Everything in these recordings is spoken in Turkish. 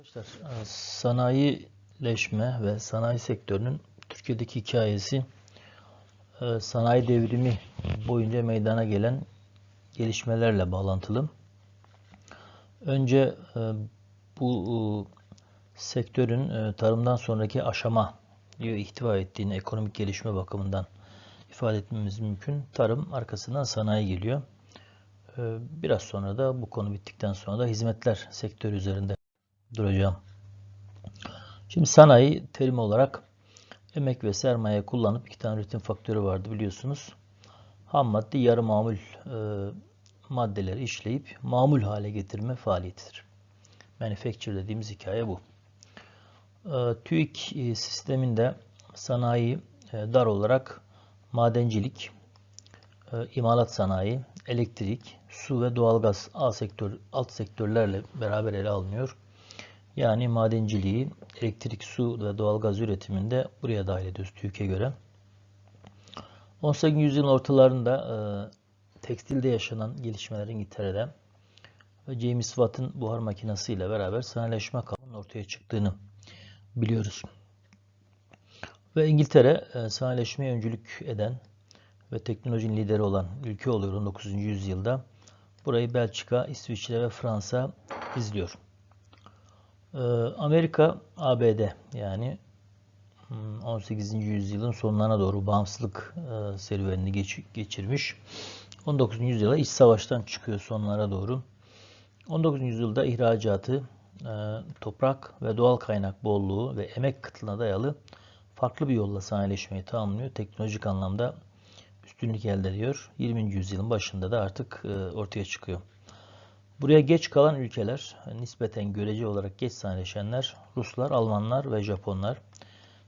Arkadaşlar e, sanayileşme ve sanayi sektörünün Türkiye'deki hikayesi e, sanayi devrimi boyunca meydana gelen gelişmelerle bağlantılı. Önce e, bu sektörün tarımdan sonraki aşama ihtiva ettiğini ekonomik gelişme bakımından ifade etmemiz mümkün. Tarım arkasından sanayi geliyor. Biraz sonra da bu konu bittikten sonra da hizmetler sektörü üzerinde duracağım. Şimdi sanayi terim olarak emek ve sermaye kullanıp iki tane üretim faktörü vardı biliyorsunuz. Ham madde yarı mamul e, maddeleri işleyip mamul hale getirme faaliyetidir. Manufacture dediğimiz hikaye bu. E, TÜİK e, sisteminde sanayi e, dar olarak madencilik, e, imalat sanayi, elektrik, su ve doğalgaz alt sektör alt sektörlerle beraber ele alınıyor. Yani madenciliği, elektrik, su ve doğalgaz üretiminde buraya dahil ediyoruz TÜİK'e göre. 18. yüzyılın ortalarında e, tekstilde yaşanan gelişmeler İngiltere'de ve James Watt'ın buhar makinesi ile beraber sanayileşme kavramının ortaya çıktığını biliyoruz. Ve İngiltere e, sanayileşmeye öncülük eden ve teknolojinin lideri olan ülke oluyor 19. yüzyılda. Burayı Belçika, İsviçre ve Fransa izliyor. Ee, Amerika, ABD yani 18. Hmm, yüzyılın sonlarına doğru bağımsızlık e, serüvenini geç, geçirmiş. 19. yüzyıla iç savaştan çıkıyor sonlara doğru. 19. yüzyılda ihracatı, e, toprak ve doğal kaynak bolluğu ve emek kıtlığına dayalı farklı bir yolla sanayileşmeyi tamamlıyor. Teknolojik anlamda üstünlük elde ediyor. 20. yüzyılın başında da artık e, ortaya çıkıyor. Buraya geç kalan ülkeler, nispeten görece olarak geç sanayileşenler Ruslar, Almanlar ve Japonlar.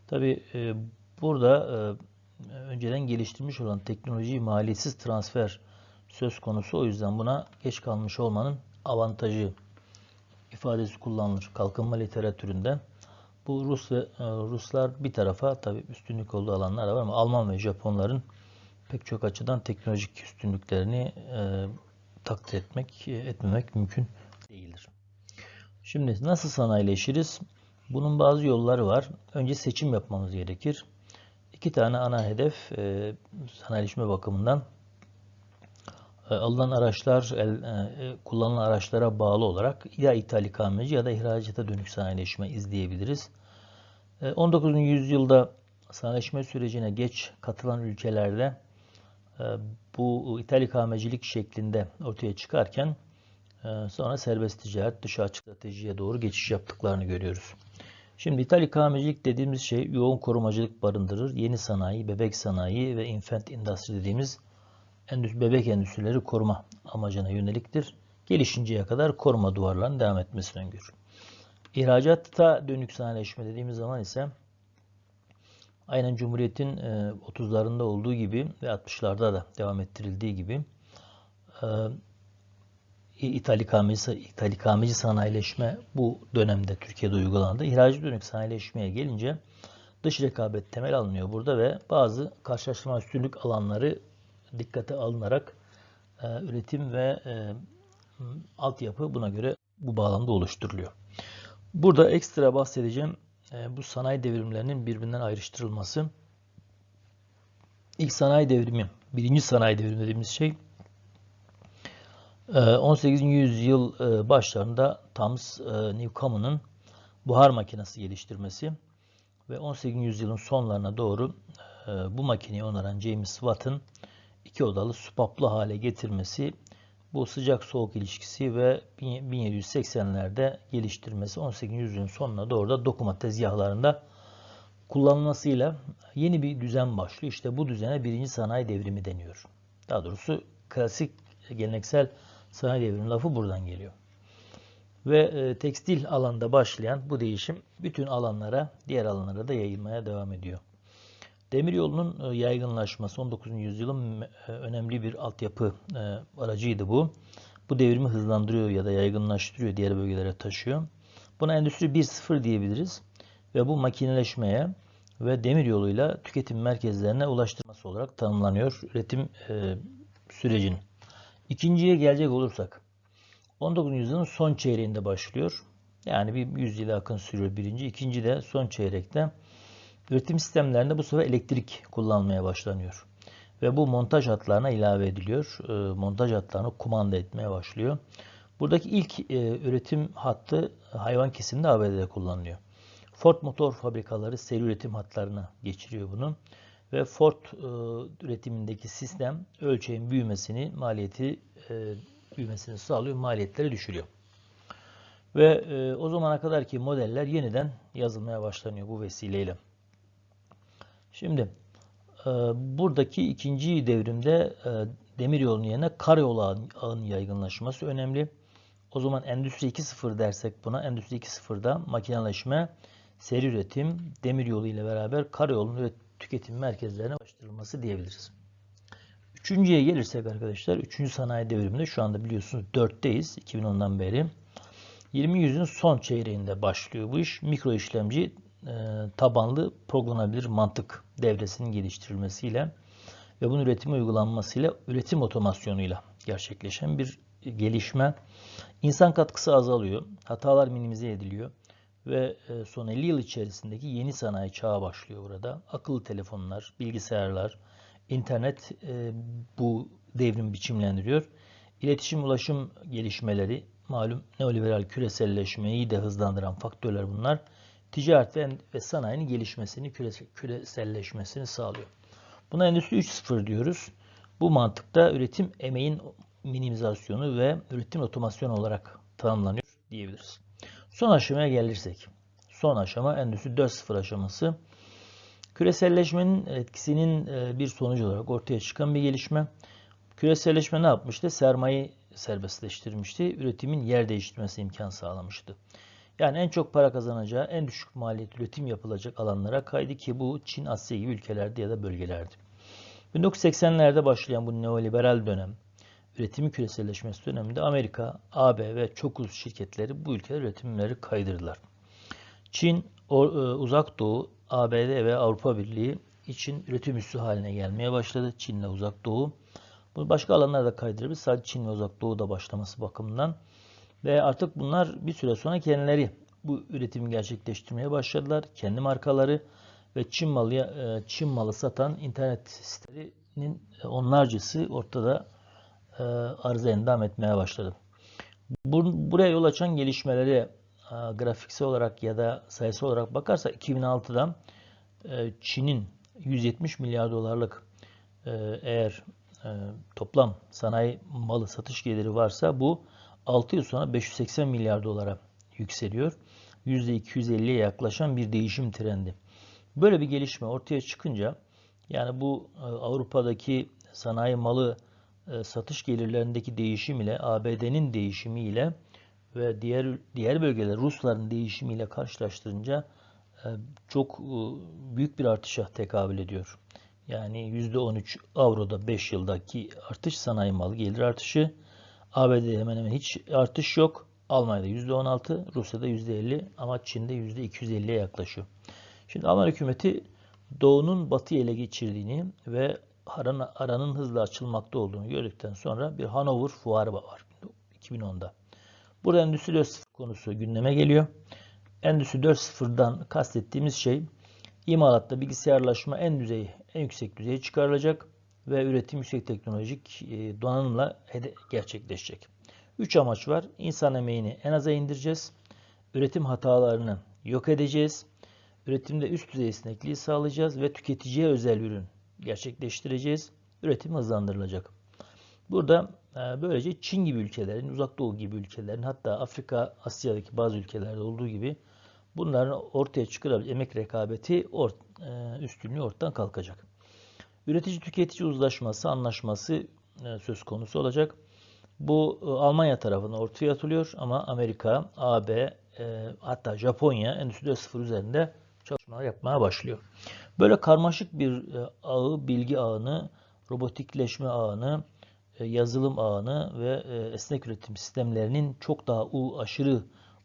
Tabi e, burada e, önceden geliştirmiş olan teknolojiyi maliyetsiz transfer söz konusu. O yüzden buna geç kalmış olmanın avantajı ifadesi kullanılır kalkınma literatüründe. Bu Rus ve e, Ruslar bir tarafa tabi üstünlük olduğu alanlar var ama Alman ve Japonların pek çok açıdan teknolojik üstünlüklerini e, takdir etmek, etmemek mümkün değildir. Şimdi nasıl sanayileşiriz? Bunun bazı yolları var. Önce seçim yapmamız gerekir. İki tane ana hedef e, sanayileşme bakımından e, alınan araçlar, el, e, kullanılan araçlara bağlı olarak ya ithal ikameci ya da ihracata dönük sanayileşme izleyebiliriz. E, 19. yüzyılda sanayileşme sürecine geç katılan ülkelerde e, bu ithal ikamecilik şeklinde ortaya çıkarken e, sonra serbest ticaret, dış açık stratejiye doğru geçiş yaptıklarını görüyoruz. Şimdi ithal ikamecilik dediğimiz şey yoğun korumacılık barındırır. Yeni sanayi, bebek sanayi ve infant industry dediğimiz endüstri, bebek endüstrileri koruma amacına yöneliktir. Gelişinceye kadar koruma duvarlarının devam etmesini öngörür. İhracatta dönük sanayileşme dediğimiz zaman ise Aynen Cumhuriyet'in 30'larında e, olduğu gibi ve 60'larda da devam ettirildiği gibi e, İthalikameci, İthalikameci sanayileşme bu dönemde Türkiye'de uygulandı. İhracı dönük sanayileşmeye gelince dış rekabet temel alınıyor burada ve bazı karşılaştırma üstünlük alanları dikkate alınarak e, üretim ve altyapı buna göre bu bağlamda oluşturuluyor. Burada ekstra bahsedeceğim e, bu sanayi devrimlerinin birbirinden ayrıştırılması. İlk sanayi devrimi, birinci sanayi devrimi dediğimiz şey 18. E, yüzyıl e, başlarında Thomas Newcomen'ın buhar makinesi geliştirmesi ve 18. yüzyılın sonlarına doğru bu makineyi onaran James Watt'ın iki odalı supaplı hale getirmesi bu sıcak soğuk ilişkisi ve 1780'lerde geliştirmesi 18. yüzyılın sonuna doğru da dokuma tezgahlarında kullanılmasıyla yeni bir düzen başlıyor. İşte bu düzene birinci sanayi devrimi deniyor. Daha doğrusu klasik geleneksel sanayi devrimi lafı buradan geliyor. Ve e, tekstil alanda başlayan bu değişim bütün alanlara, diğer alanlara da yayılmaya devam ediyor. Demiryolunun e, yaygınlaşması 19. yüzyılın e, önemli bir altyapı e, aracıydı bu. Bu devrimi hızlandırıyor ya da yaygınlaştırıyor, diğer bölgelere taşıyor. Buna Endüstri 1.0 diyebiliriz. Ve bu makineleşmeye ve demiryoluyla tüketim merkezlerine ulaştırması olarak tanımlanıyor üretim sürecinin. İkinciye gelecek olursak 19. yüzyılın son çeyreğinde başlıyor. Yani bir 100 yıla yakın sürüyor birinci. İkinci de son çeyrekte üretim sistemlerinde bu sefer elektrik kullanmaya başlanıyor. Ve bu montaj hatlarına ilave ediliyor. E, montaj hatlarını kumanda etmeye başlıyor. Buradaki ilk e, üretim hattı hayvan kesiminde ABD'de kullanılıyor. Ford motor fabrikaları seri üretim hatlarına geçiriyor bunu. Ve Ford e, üretimindeki sistem ölçeğin büyümesini, maliyeti e, büyümesini sağlıyor, maliyetleri düşürüyor. Ve o zamana kadar ki modeller yeniden yazılmaya başlanıyor bu vesileyle. Şimdi e, buradaki ikinci devrimde e, demir yolunun yerine karayolu ağın, ağının yaygınlaşması önemli. O zaman Endüstri 2.0 dersek buna Endüstri 2.0'da makineleşme, seri üretim, demir yolu ile beraber karayolunun ve tüketim merkezlerine başlatılması diyebiliriz. Üçüncüye gelirsek arkadaşlar, üçüncü sanayi devriminde şu anda biliyorsunuz 4'teyiz 2010'dan beri. 20 yüzyılın son çeyreğinde başlıyor bu iş. Mikro işlemci tabanlı programlanabilir mantık devresinin geliştirilmesiyle ve bunun üretime uygulanmasıyla üretim otomasyonuyla gerçekleşen bir gelişme. İnsan katkısı azalıyor, hatalar minimize ediliyor ve e, son 50 yıl içerisindeki yeni sanayi çağı başlıyor burada. Akıllı telefonlar, bilgisayarlar, internet e, bu devrim biçimlendiriyor. İletişim ulaşım gelişmeleri malum neoliberal küreselleşmeyi de hızlandıran faktörler bunlar. Ticaret ve, sanayinin gelişmesini, küreselleşmesini sağlıyor. Buna Endüstri 3.0 diyoruz. Bu mantıkta üretim emeğin minimizasyonu ve üretim otomasyon olarak tanımlanıyor diyebiliriz. Son aşamaya gelirsek. Son aşama Endüstri 4.0 aşaması. Küreselleşmenin etkisinin e, bir sonucu olarak ortaya çıkan bir gelişme. Küreselleşme ne yapmıştı? Sermaye serbestleştirmişti. Üretimin yer değiştirmesi imkan sağlamıştı. Yani en çok para kazanacağı, en düşük maliyet üretim yapılacak alanlara kaydı ki bu Çin, Asya gibi ülkelerde ya da bölgelerdi. 1980'lerde başlayan bu neoliberal dönem, üretimi küreselleşmesi döneminde Amerika, AB ve çok ulus şirketleri bu ülkeler üretimleri kaydırdılar. Çin, e, Uzak Doğu, ABD ve Avrupa Birliği için üretim üssü haline gelmeye başladı. Çin ile Uzak Doğu. Bunu başka alanlarda kaydırabilir. Sadece Çin ve Uzak Doğu'da başlaması bakımından. Ve artık bunlar bir süre sonra kendileri bu üretimi gerçekleştirmeye başladılar. Kendi markaları ve Çin malı, e, Çin malı satan internet sitelerinin onlarcası ortada e, arıza endam etmeye başladı. Buraya yol açan gelişmeleri e, grafiksel olarak ya da sayısal olarak bakarsak 2006'da Çin'in 170 milyar dolarlık eğer toplam sanayi malı satış geliri varsa bu 6 yıl sonra 580 milyar dolara yükseliyor. %250'ye yaklaşan bir değişim trendi. Böyle bir gelişme ortaya çıkınca yani bu e, Avrupa'daki sanayi malı e, satış gelirlerindeki değişim ile ABD'nin değişimi ile ve diğer diğer bölgeler Rusların değişimiyle karşılaştırınca e, çok büyük bir artışa tekabül ediyor. Yani %13 avroda 5 yıldaki artış sanayi malı gelir artışı ABD'de hemen hemen hiç artış yok. Almanya'da %16, Rusya'da %50 ama Çin'de %250'ye yaklaşıyor. Şimdi Alman hükümeti Doğu'nun Batı'yı ele geçirdiğini ve aranın, aranın hızla açılmakta olduğunu gördükten sonra bir Hanover fuarı var 2010'da. Burada Endüstri 4.0 konusu gündeme geliyor. Endüstri 4.0'dan kastettiğimiz şey imalatta bilgisayarlaşma en düzey, en yüksek düzeye çıkarılacak ve üretim yüksek teknolojik e, donanımla gerçekleşecek. Üç amaç var. İnsan emeğini en aza indireceğiz. Üretim hatalarını yok edeceğiz. Üretimde üst düzey esnekliği sağlayacağız ve tüketiciye özel ürün gerçekleştireceğiz. Üretim hızlandırılacak. Burada e, böylece Çin gibi ülkelerin, Uzak Doğu gibi ülkelerin hatta Afrika, Asya'daki bazı ülkelerde olduğu gibi bunların ortaya çıkarabileceği emek rekabeti e, üstünlüğü ortadan kalkacak. Üretici tüketici uzlaşması, anlaşması e, söz konusu olacak. Bu e, Almanya tarafına ortaya atılıyor ama Amerika, AB, e, hatta Japonya Endüstri 4.0 üzerinde çalışmalar yapmaya başlıyor. Böyle karmaşık bir ağı, bilgi ağını, robotikleşme ağını, yazılım ağını ve esnek üretim sistemlerinin çok daha aşırı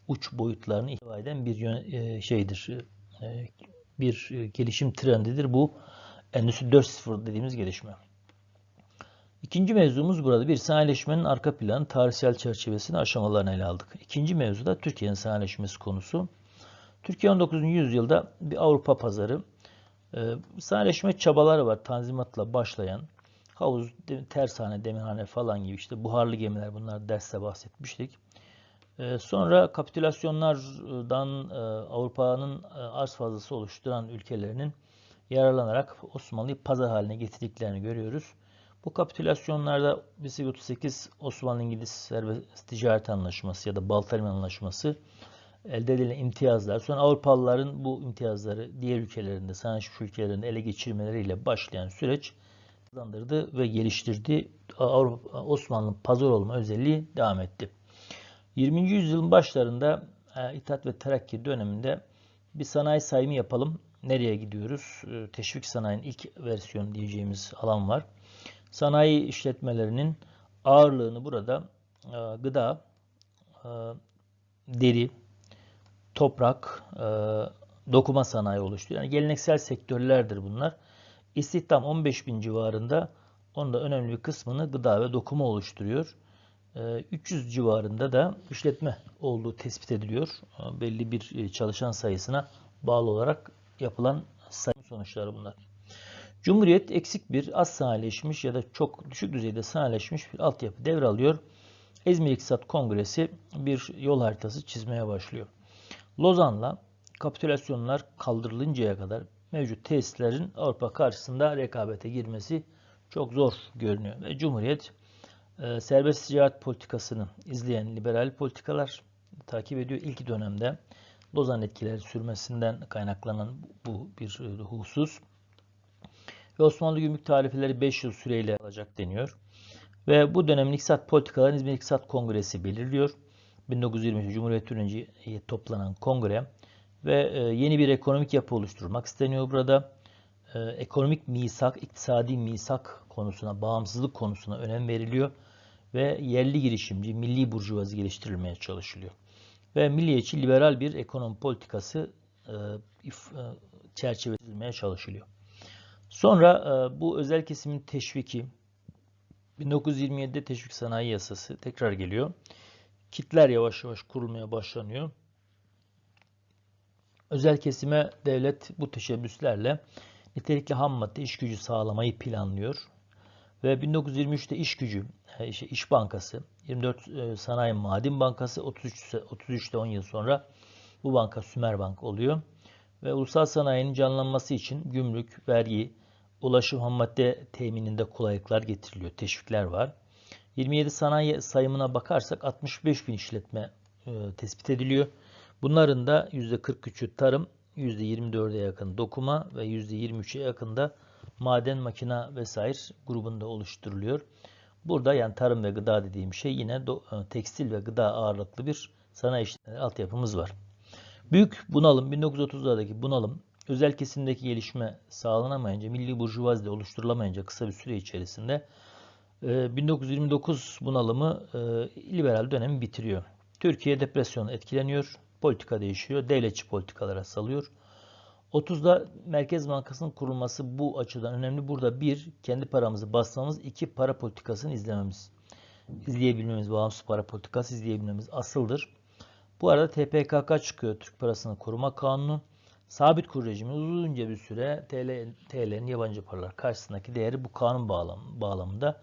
uç boyutlarını ifade eden bir şeydir. Bir gelişim trendidir bu Endüstri 4.0 dediğimiz gelişme. İkinci mevzumuz burada bir sanayileşmenin arka planı, tarihsel çerçevesini, aşamalarını ele aldık. İkinci mevzu da Türkiye'nin sanayileşmesi konusu. Türkiye 19. yüzyılda bir Avrupa pazarı. Ee, sanayileşme çabaları var tanzimatla başlayan. Havuz, tersane, demirhane falan gibi işte buharlı gemiler bunlar derste bahsetmiştik. Ee, sonra kapitülasyonlardan e, Avrupa'nın e, arz fazlası oluşturan ülkelerinin yararlanarak Osmanlı'yı pazar haline getirdiklerini görüyoruz. Bu kapitülasyonlarda 1838 Osmanlı-İngiliz Serbest Ticaret Anlaşması ya da Baltarim Anlaşması elde edilen imtiyazlar, sonra Avrupalıların bu imtiyazları diğer ülkelerinde, sanayileşmiş ülkelerinde ele geçirmeleriyle başlayan süreç hızlandırdı ve geliştirdi. Avrupa, Osmanlı'nın pazar olma özelliği devam etti. 20. yüzyılın başlarında e, İttihat ve Terakki döneminde bir sanayi sayımı yapalım. Nereye gidiyoruz? E, Teşvik sanayinin ilk versiyonu diyeceğimiz alan var. Sanayi işletmelerinin ağırlığını burada e, gıda, e, deri, toprak, e, dokuma sanayi oluşturuyor. Yani geleneksel sektörlerdir bunlar. İstihdam 15 bin civarında. Onun da önemli bir kısmını gıda ve dokuma oluşturuyor. E, 300 civarında da işletme olduğu tespit ediliyor. Belli bir çalışan sayısına bağlı olarak yapılan sayım sonuçları bunlar. Cumhuriyet eksik bir az sanayileşmiş ya da çok düşük düzeyde sanayileşmiş bir altyapı devralıyor. İzmir İktisat Kongresi bir yol haritası çizmeye başlıyor. Lozan'la kapitülasyonlar kaldırılıncaya kadar mevcut tesislerin Avrupa karşısında rekabete girmesi çok zor görünüyor. Ve Cumhuriyet e, serbest ticaret politikasını izleyen liberal politikalar takip ediyor. İlk dönemde Lozan etkileri sürmesinden kaynaklanan bu bir e, husus. Ve Osmanlı gümrük tarifeleri 5 yıl süreyle alacak deniyor. Ve bu dönemin iktisat politikalarını İzmir İktisat Kongresi belirliyor. 1923 Cumhuriyet önce toplanan kongre ve e, yeni bir ekonomik yapı oluşturmak isteniyor burada. E, Ekonomik misak, iktisadi misak konusuna, bağımsızlık konusuna önem veriliyor ve yerli girişimci, milli burjuvazi geliştirilmeye çalışılıyor. Ve milliyetçi liberal bir ekonomi politikası e, e, çerçevelenmeye çalışılıyor. Sonra e, bu özel kesimin teşviki 1927'de teşvik sanayi yasası tekrar geliyor. Kitler yavaş yavaş kurulmaya başlanıyor. Özel kesime devlet bu teşebbüslerle nitelikli ham madde iş gücü sağlamayı planlıyor. Ve 1923'te iş gücü, işte İş Bankası, 24 e, Sanayi Maden Bankası, 33 33'te 10 yıl sonra bu banka Sümerbank oluyor. Ve ulusal sanayinin canlanması için gümrük, vergi, ulaşım ham madde temininde kolaylıklar getiriliyor, teşvikler var. 27 sanayi sayımına bakarsak 65 bin işletme e, tespit ediliyor. Bunların da %43'ü tarım, %24'e yakın dokuma ve %23'e yakın da maden, makina vesaire grubunda oluşturuluyor. Burada yani tarım ve gıda dediğim şey yine e, tekstil ve gıda ağırlıklı bir sanayi işletmeleri altyapımız var. Büyük bunalım, 1930'lardaki bunalım, özel kesimdeki gelişme sağlanamayınca, milli burjuvazide oluşturulamayınca kısa bir süre içerisinde e, 1929 bunalımı e, liberal dönemi bitiriyor. Türkiye depresyon etkileniyor, politika değişiyor, devletçi politikalara salıyor. 30'da Merkez Bankası'nın kurulması bu açıdan önemli. Burada bir, kendi paramızı basmamız, iki, para politikasını izlememiz. İzleyebilmemiz, bağımsız para politikası izleyebilmemiz asıldır. Bu arada TPKK çıkıyor, Türk Parasını Koruma Kanunu. Sabit kur rejimi uzunca bir süre TL, TL'nin yabancı paralar karşısındaki değeri bu kanun bağlam, bağlamında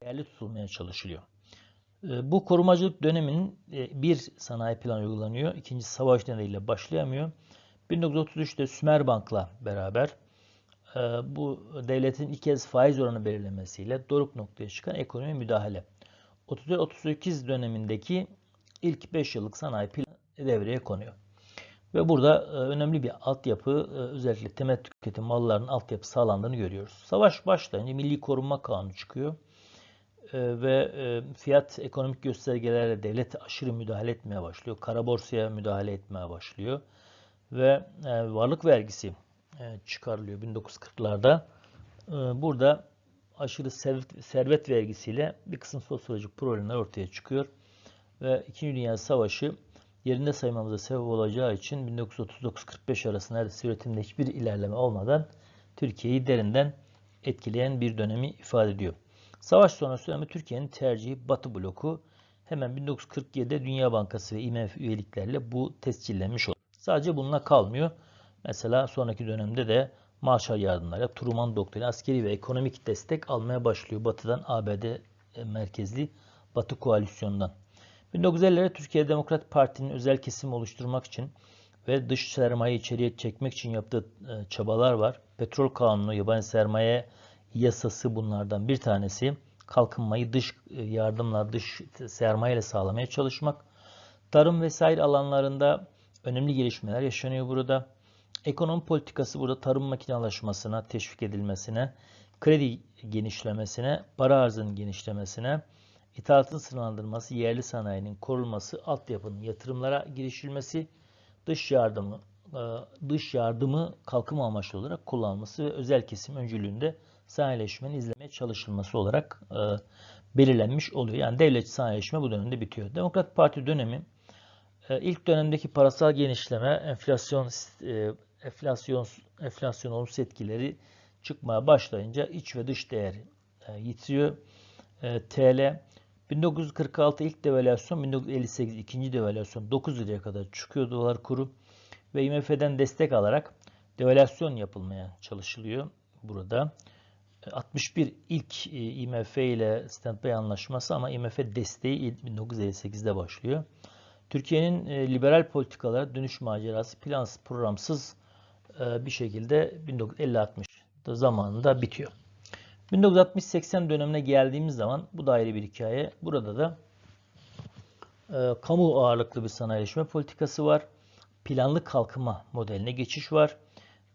değerli tutulmaya çalışılıyor. E, Bu korumacılık döneminin e, bir sanayi planı uygulanıyor. İkincisi savaş nedeniyle başlayamıyor. 1933'te Sümerbank'la beraber e, bu devletin ilk kez faiz oranı belirlemesiyle doruk noktaya çıkan ekonomi müdahale. 34-38 dönemindeki ilk 5 yıllık sanayi planı devreye konuyor. Ve burada e, önemli bir altyapı, e, özellikle temel tüketim mallarının altyapı sağlandığını görüyoruz. Savaş başlayınca Milli Korunma Kanunu çıkıyor. Ve fiyat ekonomik göstergelerle devlet aşırı müdahale etmeye başlıyor. Kara borsaya müdahale etmeye başlıyor. Ve e, varlık vergisi e, çıkarılıyor 1940'larda. E, burada aşırı servet, vergisiyle bir kısım sosyolojik problemler ortaya çıkıyor. Ve İkinci Dünya Savaşı yerinde saymamıza sebep olacağı için 1939-45 arasında neredeyse üretimde hiçbir ilerleme olmadan Türkiye'yi derinden etkileyen bir dönemi ifade ediyor. Savaş sonrası dönemde Türkiye'nin tercihi Batı bloku hemen 1947'de Dünya Bankası ve IMF üyeliklerle bu tescillenmiş oldu. Sadece bununla kalmıyor. Mesela sonraki dönemde de Marshall yardımlarıyla Truman doktrini askeri ve ekonomik destek almaya başlıyor Batı'dan ABD merkezli Batı koalisyonundan. 1950'lerde Türkiye Demokrat Parti'nin özel kesim oluşturmak için ve dış sermaye içeriye çekmek için yaptığı e, çabalar var. Petrol kanunu, yabancı sermaye yasası bunlardan bir tanesi. Kalkınmayı dış e, yardımla, dış sermaye ile sağlamaya çalışmak. Tarım vesaire alanlarında önemli gelişmeler yaşanıyor burada. Ekonomi politikası burada tarım makinalaşmasına teşvik edilmesine, kredi genişlemesine, para arzının genişlemesine, ithalatın sınırlandırılması, yerli sanayinin korunması, altyapının yatırımlara girişilmesi, dış yardımı e, dış yardımı kalkınma amaçlı olarak kullanılması ve özel kesim öncülüğünde sanayileşmenin izlemeye çalışılması olarak e, belirlenmiş oluyor. Yani devlet sanayileşme bu dönemde bitiyor. Demokrat Parti dönemi ilk dönemdeki parasal genişleme, enflasyon enflasyon enflasyon olumsuz etkileri çıkmaya başlayınca iç ve dış değer yitiriyor. TL 1946 ilk devalüasyon, 1958 ikinci devalüasyon 9 liraya kadar çıkıyor dolar kuru ve IMF'den destek alarak devalüasyon yapılmaya çalışılıyor burada. 61 ilk e, IMF ile Standby anlaşması ama IMF desteği 1958'de başlıyor. Türkiye'nin e, liberal politikalara dönüş macerası plansız, programsız e, bir şekilde 1950-60 zamanında bitiyor. 1960-80 dönemine geldiğimiz zaman bu da ayrı bir hikaye. Burada da e, kamu ağırlıklı bir sanayileşme politikası var. Planlı kalkınma modeline geçiş var.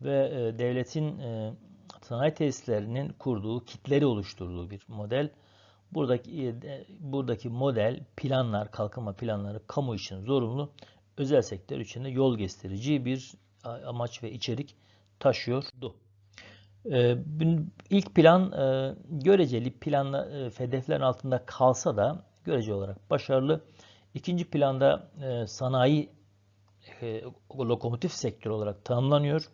Ve e, devletin e, sanayi tesislerinin kurduğu, kitleri oluşturduğu bir model. Buradaki e, buradaki model planlar, kalkınma planları kamu için zorunlu, özel sektör için de yol gösterici bir amaç ve içerik taşıyordu. Ee, ilk plan e, göreceli planla e, hedeflerin altında kalsa da görece olarak başarılı. İkinci planda e, sanayi lokomotif sektör olarak tanımlanıyor.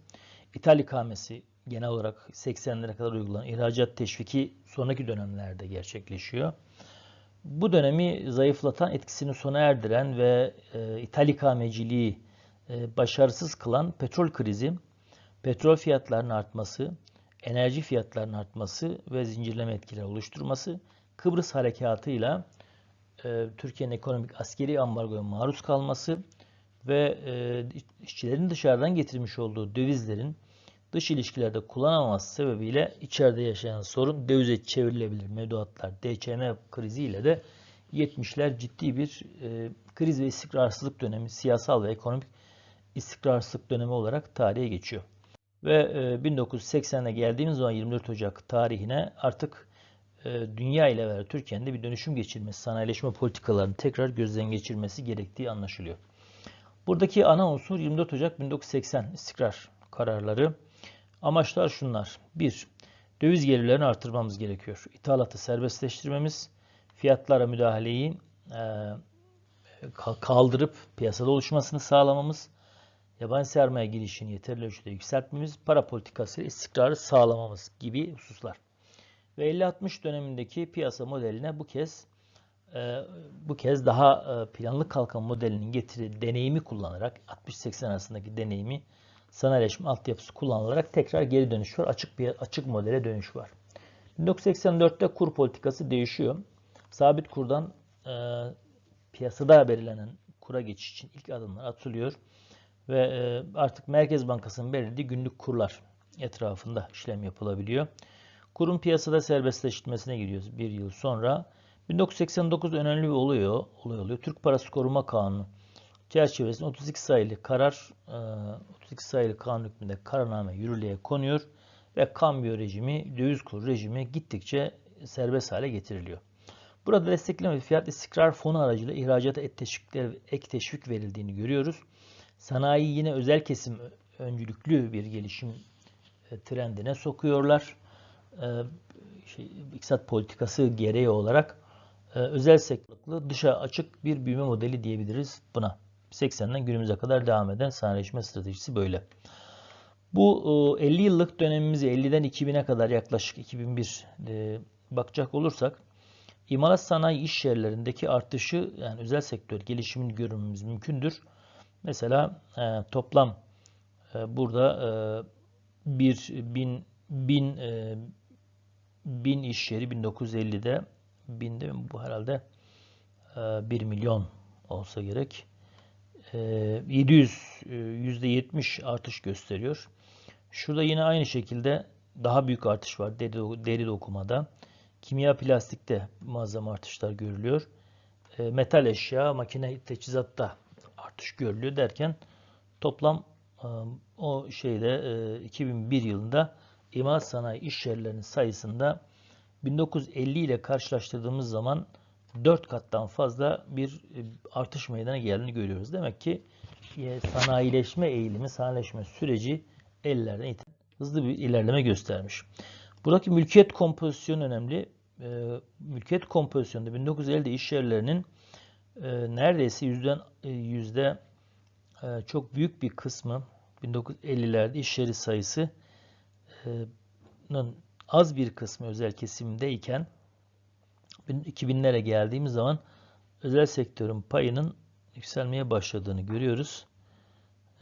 İthal ikamesi genel olarak 80'lere kadar uygulanan ihracat teşviki sonraki dönemlerde gerçekleşiyor. Bu dönemi zayıflatan, etkisini sona erdiren ve e, ithal ikameciliği e, başarısız kılan petrol krizi, petrol fiyatlarının artması, enerji fiyatlarının artması ve zincirleme etkileri oluşturması Kıbrıs harekatıyla e, Türkiye'nin ekonomik askeri ambargoya maruz kalması ve e, işçilerin dışarıdan getirmiş olduğu dövizlerin dış ilişkilerde kullanamaması sebebiyle içeride yaşayan sorun dövize çevrilebilir mevduatlar DCM kriziyle de 70'ler ciddi bir e, kriz ve istikrarsızlık dönemi, siyasal ve ekonomik istikrarsızlık dönemi olarak tarihe geçiyor. Ve 1980'e geldiğimiz zaman 24 Ocak tarihine artık e, dünya ile beraber Türkiye'nin de bir dönüşüm geçirmesi, sanayileşme politikalarını tekrar gözden geçirmesi gerektiği anlaşılıyor. Buradaki ana unsur 24 Ocak 1980 istikrar kararları. Amaçlar şunlar. 1. Döviz gelirlerini artırmamız gerekiyor. İthalatı serbestleştirmemiz, fiyatlara müdahaleyi e, kaldırıp piyasada oluşmasını sağlamamız, yabancı sermaye girişini yeterli ölçüde yükseltmemiz, para politikası istikrarı sağlamamız gibi hususlar. Ve 50-60 dönemindeki piyasa modeline bu kez e, bu kez daha e, planlı kalkan modelinin getirdiği deneyimi kullanarak 60-80 arasındaki deneyimi sanayileşme altyapısı kullanılarak tekrar geri dönüş var. Açık bir açık modele dönüş var. 1984'te kur politikası değişiyor. Sabit kurdan e, piyasada belirlenen kura geçiş için ilk adımlar atılıyor ve e, artık Merkez Bankası'nın belirlediği günlük kurlar etrafında işlem yapılabiliyor. Kurun piyasada serbestleştirmesine gidiyoruz bir yıl sonra. 1989 önemli bir oluyor, olay oluyor. Türk Parası Koruma Kanunu çerçevesinde 32 sayılı karar 32 e, sayılı kanun hükmünde kararname yürürlüğe konuyor ve kambiyo rejimi, döviz kur rejimi gittikçe serbest hale getiriliyor. Burada destekleme ve fiyat istikrar fonu aracılığıyla ihracata ek, teşvikler, ek teşvik verildiğini görüyoruz. Sanayi yine özel kesim öncülüklü bir gelişim e, trendine sokuyorlar. E, şey, iktisat politikası gereği olarak özel sektörlü dışa açık bir büyüme modeli diyebiliriz buna. 80'den günümüze kadar devam eden sanayileşme stratejisi böyle. Bu 50 yıllık dönemimizi 50'den 2000'e kadar yaklaşık 2001 bakacak olursak imalat sanayi iş yerlerindeki artışı yani özel sektör gelişimini görmemiz mümkündür. Mesela e, toplam e, burada e, bir bin bin e, bin iş yeri 1950'de bin mi? Bu herhalde e, 1 milyon olsa gerek. E, 700 e, %70 artış gösteriyor. Şurada yine aynı şekilde daha büyük artış var deri, deri dokumada. Kimya plastikte muazzam artışlar görülüyor. E, metal eşya, makine teçhizatta artış görülüyor derken toplam e, o şeyde e, 2001 yılında imalat sanayi iş yerlerinin sayısında 1950 ile karşılaştırdığımız zaman 4 kattan fazla bir e, artış meydana geldiğini görüyoruz. Demek ki e, sanayileşme eğilimi, sanayileşme süreci ellerden iten hızlı bir ilerleme göstermiş. Buradaki mülkiyet kompozisyonu önemli. E, mülkiyet kompozisyonunda 1950'de iş yerlerinin neredeyse yüzden yüzde çok büyük bir kısmı 1950'lerde iş yeri sayısı az bir kısmı özel kesimdeyken 2000'lere geldiğimiz zaman özel sektörün payının yükselmeye başladığını görüyoruz.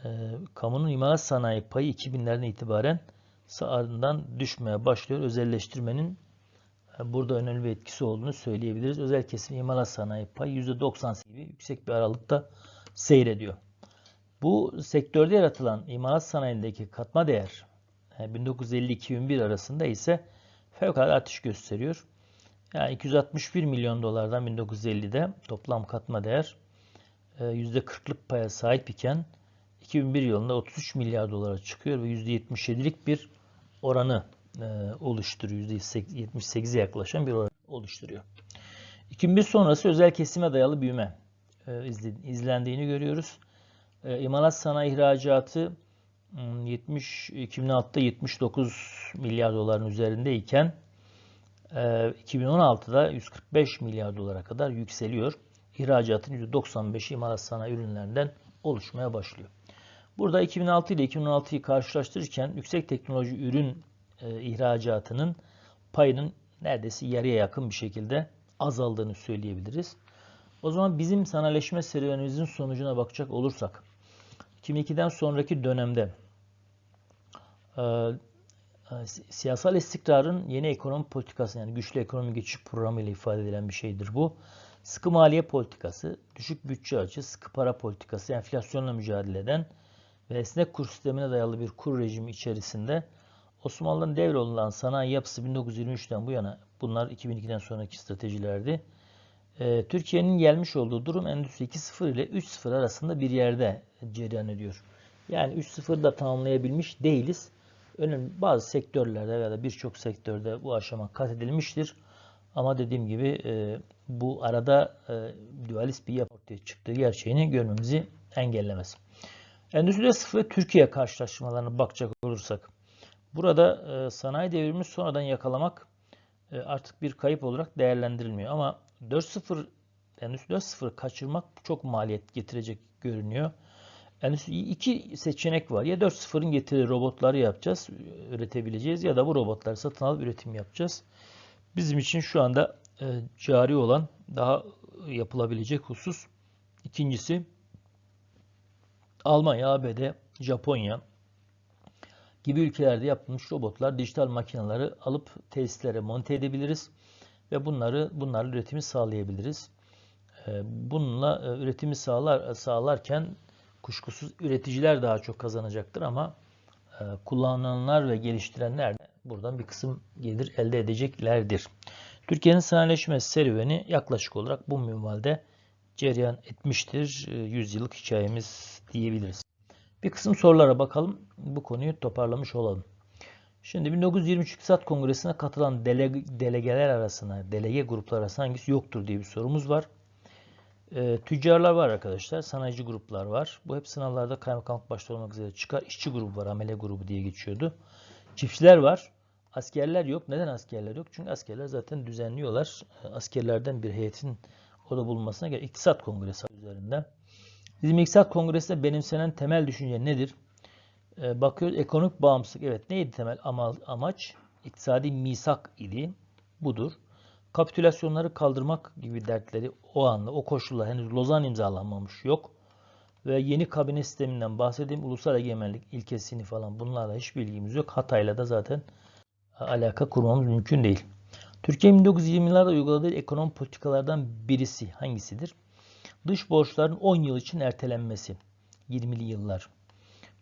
E, kamunun imalat sanayi payı 2000'lerden itibaren ardından düşmeye başlıyor. Özelleştirmenin e, burada önemli bir etkisi olduğunu söyleyebiliriz. Özel kesim imalat sanayi payı %90 gibi yüksek bir aralıkta seyrediyor. Bu sektörde yaratılan imalat sanayindeki katma değer 1950-2001 arasında ise fevkalade artış gösteriyor. Yani 261 milyon dolardan 1950'de toplam katma değer %40'lık e, paya sahip iken 2001 yılında 33 milyar dolara çıkıyor ve %77'lik bir oranı e, oluşturuyor. %78'e yaklaşan bir oran oluşturuyor. 2001 sonrası özel kesime dayalı büyüme e, izlendiğini görüyoruz. İmalat sanayi ihracatı 70 2006'da 79 milyar doların üzerindeyken 2016'da 145 milyar dolara kadar yükseliyor. İhracatın %95'i imalat sanayi ürünlerinden oluşmaya başlıyor. Burada 2006 ile 2016'yı karşılaştırırken yüksek teknoloji ürün e, ihracatının payının neredeyse yarıya yakın bir şekilde azaldığını söyleyebiliriz. O zaman bizim sanayileşme serüvenimizin sonucuna bakacak olursak 2002'den sonraki dönemde e, siyasal istikrarın yeni ekonomi politikası yani güçlü ekonomi geçiş programı ile ifade edilen bir şeydir bu. Sıkı maliye politikası, düşük bütçe açı, sıkı para politikası, enflasyonla mücadele eden ve esnek kur sistemine dayalı bir kur rejimi içerisinde Osmanlı'nın devrolunan sanayi yapısı 1923'ten bu yana bunlar 2002'den sonraki stratejilerdi. Ee, Türkiye'nin gelmiş olduğu durum Endüstri 2.0 ile 3.0 arasında bir yerde cereyan ediyor. Yani 3.0'da da tamamlayabilmiş değiliz önemli bazı sektörlerde ya da birçok sektörde bu aşama kat edilmiştir. Ama dediğim gibi e, bu arada e, dualist bir yapı ortaya çıktığı gerçeğini görmemizi engellemez. Endüstride sıfır Türkiye karşılaştırmalarına bakacak olursak burada e, sanayi devrimi sonradan yakalamak e, artık bir kayıp olarak değerlendirilmiyor. Ama 4.0 Endüstri 4.0 kaçırmak çok maliyet getirecek görünüyor. Yani iki seçenek var. Ya 4.0'ın getirdiği robotları yapacağız, üretebileceğiz ya da bu robotları satın alıp üretim yapacağız. Bizim için şu anda e, cari olan daha yapılabilecek husus. İkincisi Almanya, ABD, Japonya gibi ülkelerde yapılmış robotlar, dijital makineleri alıp tesislere monte edebiliriz ve bunları bunlarla üretimi sağlayabiliriz. E, bununla e, üretimi sağlar sağlarken kuşkusuz üreticiler daha çok kazanacaktır ama e, kullananlar ve geliştirenler de buradan bir kısım gelir elde edeceklerdir. Türkiye'nin sanayileşme serüveni yaklaşık olarak bu minvalde cereyan etmiştir. E, yüzyıllık hikayemiz diyebiliriz. Bir kısım sorulara bakalım. Bu konuyu toparlamış olalım. Şimdi 1923 İktisat Kongresi'ne katılan delege, delegeler arasında, delege gruplar arasında hangisi yoktur diye bir sorumuz var. E, tüccarlar var arkadaşlar. Sanayici gruplar var. Bu hep sınavlarda kaymakamlık başta olmak üzere çıkar. İşçi grubu var. Amele grubu diye geçiyordu. Çiftçiler var. Askerler yok. Neden askerler yok? Çünkü askerler zaten düzenliyorlar. Ee, askerlerden bir heyetin orada bulunmasına göre iktisat kongresi üzerinde. Bizim iktisat kongresinde benimsenen temel düşünce nedir? Ee, bakıyoruz ekonomik bağımsızlık. Evet neydi temel ama, amaç? İktisadi misak idi. budur. Kapitülasyonları kaldırmak gibi dertleri o anda, o koşullar henüz Lozan imzalanmamış yok. Ve yeni kabine sisteminden bahsedeyim. Ulusal egemenlik ilkesini falan bunlarla hiç bilgimiz yok. Hatay'la da zaten alaka kurmamız mümkün değil. Türkiye'nin 1920'lerde uyguladığı ekonomi politikalardan birisi hangisidir? Dış borçların 10 yıl için ertelenmesi. 20'li yıllar.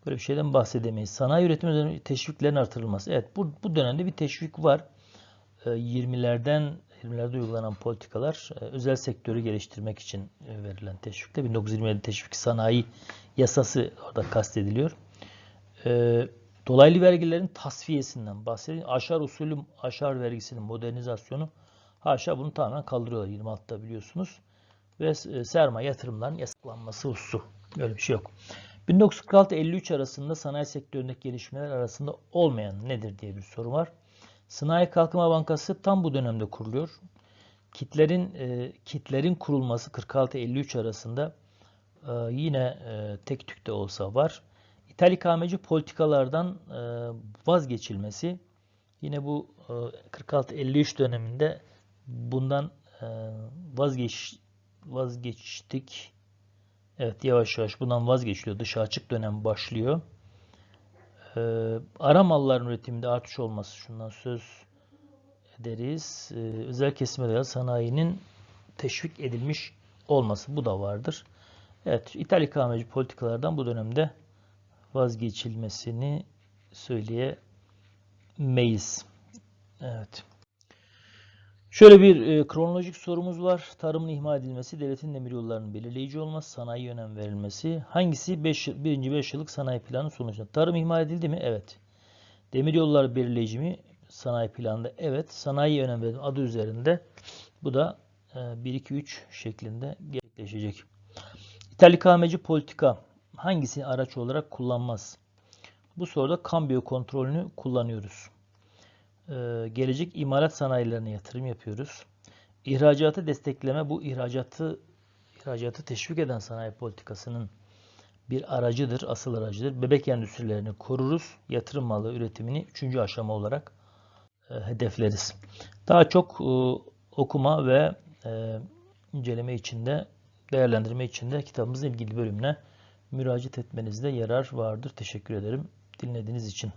Böyle bir şeyden bahsedemeyiz. Sanayi üretimi teşviklerin artırılması. Evet bu, bu dönemde bir teşvik var. 20'lerden 20'lerde uygulanan politikalar e, özel sektörü geliştirmek için e, verilen teşvikte 1927 teşvik sanayi yasası orada kastediliyor. E, dolaylı vergilerin tasfiyesinden bahsedeyim. Aşar usulü aşar vergisinin modernizasyonu haşa bunu tamamen kaldırıyorlar 26'da biliyorsunuz. Ve sermaye yatırımların yasaklanması hususu. Öyle bir şey yok. 1946-53 arasında sanayi sektöründeki gelişmeler arasında olmayan nedir diye bir soru var. Sanayi Kalkınma Bankası tam bu dönemde kuruluyor. Kitlerin e, kitlerin kurulması 46-53 arasında e, yine e, tek tükte olsa var. İthal ikameci politikalardan e, vazgeçilmesi yine bu e, 46-53 döneminde bundan e, vazgeç vazgeçtik. Evet yavaş yavaş bundan vazgeçiliyor. Dışa açık dönem başlıyor. Ee, ara malların üretiminde artış olması şundan söz ederiz. Ee, özel kesim özel sanayinin teşvik edilmiş olması bu da vardır. Evet, İthal ikameci politikalardan bu dönemde vazgeçilmesini söyleyemeyiz. Evet. Şöyle bir e, kronolojik sorumuz var. Tarımın ihmal edilmesi, devletin demiryollarının belirleyici olması, sanayi önem verilmesi. Hangisi 5 birinci 5 yıllık sanayi planı sonucunda? Tarım ihmal edildi mi? Evet. Demiryolları belirleyici mi? Sanayi planında evet. Sanayi önem verilmesi adı üzerinde. Bu da e, 1 2 3 şeklinde gerçekleşecek. İthal ikameci politika hangisini araç olarak kullanmaz? Bu soruda kambiyo kontrolünü kullanıyoruz. Ee, gelecek imalat sanayilerine yatırım yapıyoruz. İhracatı destekleme bu ihracatı ihracatı teşvik eden sanayi politikasının bir aracıdır, asıl aracıdır. Bebek endüstrilerini koruruz. Yatırım malı üretimini üçüncü aşama olarak e, hedefleriz. Daha çok e, okuma ve e, inceleme içinde, değerlendirme içinde kitabımızın ilgili bölümüne müracaat etmenizde yarar vardır. Teşekkür ederim dinlediğiniz için.